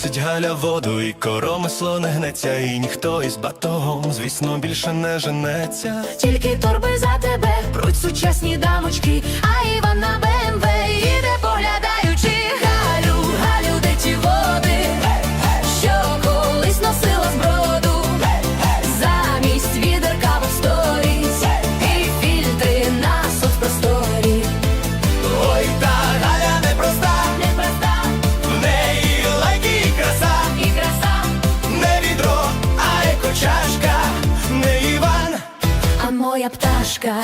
Носить галя воду, і коромисло не гнеться, і ніхто із батогом, звісно, більше не женеться. Тільки торби за тебе, пруть сучасні дамочки, а моя пташка.